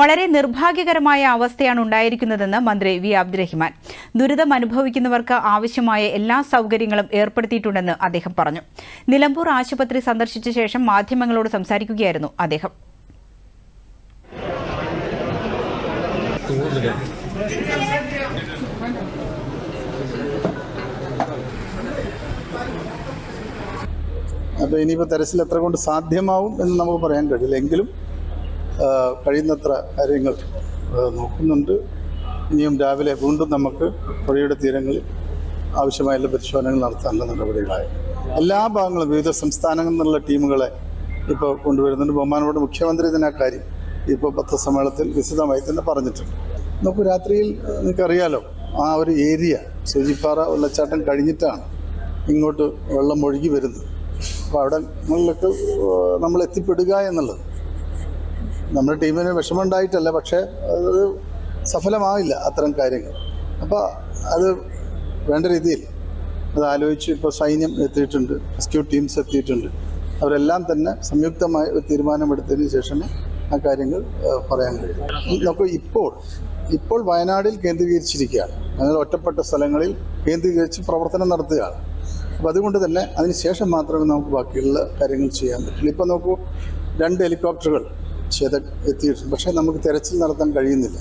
വളരെ നിർഭാഗ്യകരമായ അവസ്ഥയാണ് ഉണ്ടായിരിക്കുന്നതെന്ന് മന്ത്രി വി അബ്ദുറഹിമാൻ. ദുരിതം അനുഭവിക്കുന്നവർക്ക് ആവശ്യമായ എല്ലാ സൗകര്യങ്ങളും ഏർപ്പെടുത്തിയിട്ടുണ്ടെന്ന് അദ്ദേഹം പറഞ്ഞു. നിലമ്പൂർ ആശുപത്രി സന്ദർശിച്ച ശേഷം മാധ്യമങ്ങളോട് സംസാരിക്കുകയായിരുന്നു അദ്ദേഹം. അപ്പോൾ ഇനിയിപ്പോൾ തെരച്ചിൽ എത്ര കൊണ്ട് സാധ്യമാവും എന്ന് നമുക്ക് പറയാൻ കഴിയില്ല. എങ്കിലും കഴിയുന്നത്ര കാര്യങ്ങൾ നോക്കുന്നുണ്ട്. ഇനിയും രാവിലെ വീണ്ടും നമുക്ക് പുഴയുടെ തീരങ്ങളിൽ ആവശ്യമായ എല്ലാ പരിശോധനകൾ നടത്താനുള്ള നടപടികളായി. എല്ലാ ഭാഗങ്ങളും വിവിധ സംസ്ഥാനങ്ങളിൽ നിന്നുള്ള ടീമുകളെ ഇപ്പോൾ കൊണ്ടുവരുന്നുണ്ട്. ബഹുമാനോട് മുഖ്യമന്ത്രി തന്നെ ആ കാര്യം ഇപ്പോൾ പത്രസമ്മേളനത്തിൽ വിശദമായി തന്നെ പറഞ്ഞിട്ടുണ്ട്. നമുക്ക് രാത്രിയിൽ നിങ്ങൾക്കറിയാലോ ആ ഒരു ഏരിയ സൂചിപ്പാറ വെള്ളച്ചാട്ടം കഴിഞ്ഞിട്ടാണ് ഇങ്ങോട്ട് വെള്ളം ഒഴുകി വരുന്നത്. അപ്പോൾ അവിടെ നമ്മൾ എത്തിപ്പെടുക എന്നുള്ളത്. നമ്മുടെ ടീമിന് വിഷമമുണ്ടായിട്ടല്ല പക്ഷേ അത് സഫലമാവില്ല അത്തരം കാര്യങ്ങൾ. അപ്പോൾ അത് വേണ്ട രീതിയിൽ അത് ആലോചിച്ച് ഇപ്പോൾ സൈന്യം എത്തിയിട്ടുണ്ട് റെസ്ക്യൂ ടീംസ് എത്തിയിട്ടുണ്ട്. അവരെല്ലാം തന്നെ സംയുക്തമായി ഒരു തീരുമാനമെടുത്തതിന് ശേഷമേ ആ കാര്യങ്ങൾ പറയാൻ കഴിയും. നമുക്ക് ഇപ്പോൾ ഇപ്പോൾ വയനാടിൽ കേന്ദ്രീകരിച്ചിരിക്കുകയാണ്. ഞങ്ങൾ ഒറ്റപ്പെട്ട സ്ഥലങ്ങളിൽ കേന്ദ്രീകരിച്ച് പ്രവർത്തനം നടത്തുകയാണ്. അപ്പോൾ അതുകൊണ്ട് തന്നെ അതിന് ശേഷം മാത്രമേ നമുക്ക് ബാക്കിയുള്ള കാര്യങ്ങൾ ചെയ്യാൻ പറ്റുള്ളൂ. ഇപ്പോൾ നോക്കൂ രണ്ട് ഹെലികോപ്റ്ററുകൾ ചെയ്ത എത്തിയിട്ടുണ്ട്. പക്ഷേ നമുക്ക് തിരച്ചിൽ നടത്താൻ കഴിയുന്നില്ല.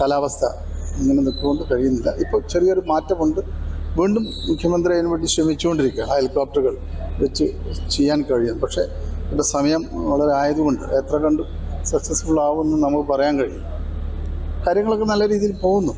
കാലാവസ്ഥ ഇങ്ങനെ നിൽക്കുകൊണ്ട് കഴിയുന്നില്ല. ഇപ്പോൾ ചെറിയൊരു മാറ്റമുണ്ട്. വീണ്ടും മുഖ്യമന്ത്രി അതിനു വേണ്ടി ശ്രമിച്ചുകൊണ്ടിരിക്കുകയാണ്. ആ ഹെലികോപ്റ്ററുകൾ വെച്ച് ചെയ്യാൻ കഴിയും. പക്ഷേ ഇവിടെ സമയം വളരെ ആയതുകൊണ്ട് എത്ര കണ്ട് സക്സസ്ഫുൾ ആവുമെന്ന് നമുക്ക് പറയാൻ കഴിയും. കാര്യങ്ങളൊക്കെ നല്ല രീതിയിൽ പോകുന്നു.